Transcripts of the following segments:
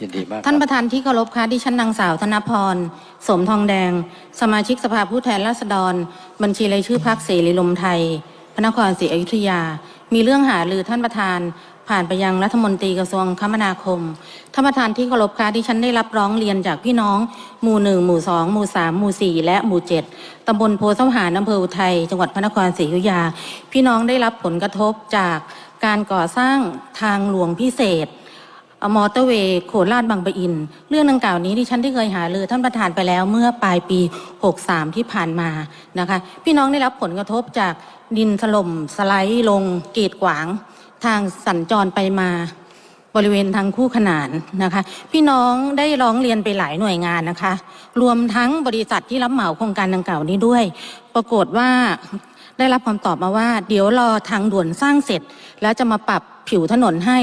ยินดีมากท่านประธานที่เคารพคะดิฉันนางสาวธนพร สมทองแดง สมาชิกสภาผู้แทนราษฎร บัญชีรายชื่อพรรคเสรีรวมไทย พระนครศรีอยุธยา มีเรื่องหารือท่านประธาน ผ่านไปยังรัฐมนตรีกระทรวงคมนาคม ท่านประธานที่เคารพคะดิฉันได้รับร้องเรียนจากพี่น้อง หมู่หนึ่งหมู่สองหมู่สามหมู่สี่และหมู่เจ็ดตำบลโพธิ์เสาหารอำเภออุทัยจังหวัดพระนครศรีอยุธยา พี่น้องได้รับผลกระทบจากการก่อสร้างทางหลวงพิเศษ มอเตอร์เวย์โคราชบางปะอิน เรื่องดังกล่าวนี้ที่ฉันได้เคยหารือท่านประธานไปแล้วเมื่อปลายปี 63 ที่ผ่านมานะคะพี่น้องได้รับผลกระทบจากดินถล่มสไลด์ลงกีดขวาง ทางสัญจรไปมาบริเวณทางคู่ขนานนะคะ พี่น้องได้ร้องเรียนไปหลายหน่วยงานนะคะ รวมทั้งบริษัทที่รับเหมาโครงการดังกล่าวนี้ด้วย ปรากฏว่า ได้รับคำตอบมาว่า เดี๋ยวรอทางด่วนสร้างเสร็จ แล้วจะมาปรับผิวถนนให้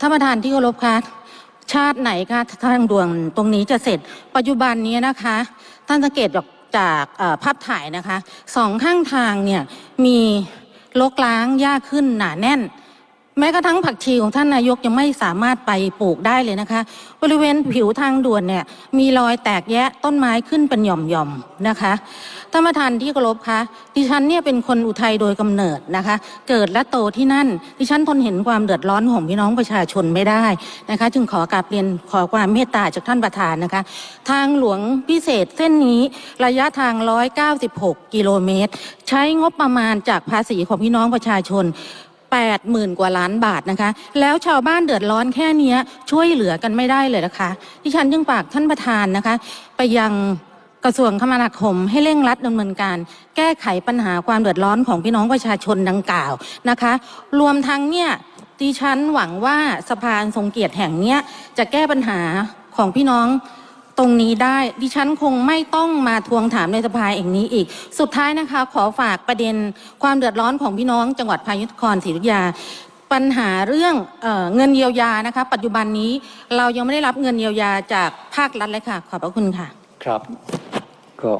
ท่านประธานที่เคารพคะชาติไหนคะทางด่วนตรงนี้จะเสร็จ ปัจจุบันนี้นะคะท่านสังเกตจากจากภาพถ่ายนะคะสองข้างทางเนี่ยมีลกล้างยากขึ้นหนาแน่น แม้กระทั่งผักชีของท่านนายกยังไม่สามารถไปปลูกได้เลยนะคะ บริเวณผิวทางด่วนเนี่ยมีรอยแตกแยะต้นไม้ขึ้นเป็นหย่อมๆนะคะท่านประธานที่เคารพคะดิฉันเนี่ยเป็นคนอุทัยโดยกำเนิดนะคะ เกิดและโตที่นั่น ดิฉันทนเห็นความเดือดร้อนของพี่น้องประชาชนไม่ได้นะคะ จึงขอกราบเรียนขอความเมตตาจากท่านประธานนะคะ ทางหลวงพิเศษเส้นนี้ระยะทาง 196 กิโลเมตร ใช้งบประมาณจากภาษีของพี่น้องประชาชน แปดหมื่นกว่าล้านบาทนะคะ แล้วชาวบ้านเดือดร้อนแค่เนี้ยช่วยเหลือกันไม่ได้เลยนะคะที่ฉันจึงฝากท่านประธานนะคะ ไปยังกระทรวงคมนาคมให้เร่งรัดดำเนินการ แก้ไขปัญหาความเดือดร้อนของพี่น้องประชาชนดังกล่าวนะคะ รวมทั้งเนี่ยดิฉันหวังว่าสะพานทรงเกียรติแห่งเนี้ยจะแก้ปัญหาของพี่น้อง ตรงนี้ได้ ดิฉันคงไม่ต้องมาทวงถามในสภาอย่างนี้อีก สุดท้ายนะคะ ขอฝากประเด็นความเดือดร้อนของพี่น้องจังหวัดพายุทครศรีอยุธยาปัญหาเรื่องเออเงินเยียวยานะคะ ปัจจุบันนี้เรายังไม่ได้รับเงินเยียวยาจากภาครัฐเลยค่ะ ขอบพระคุณค่ะ ครับก็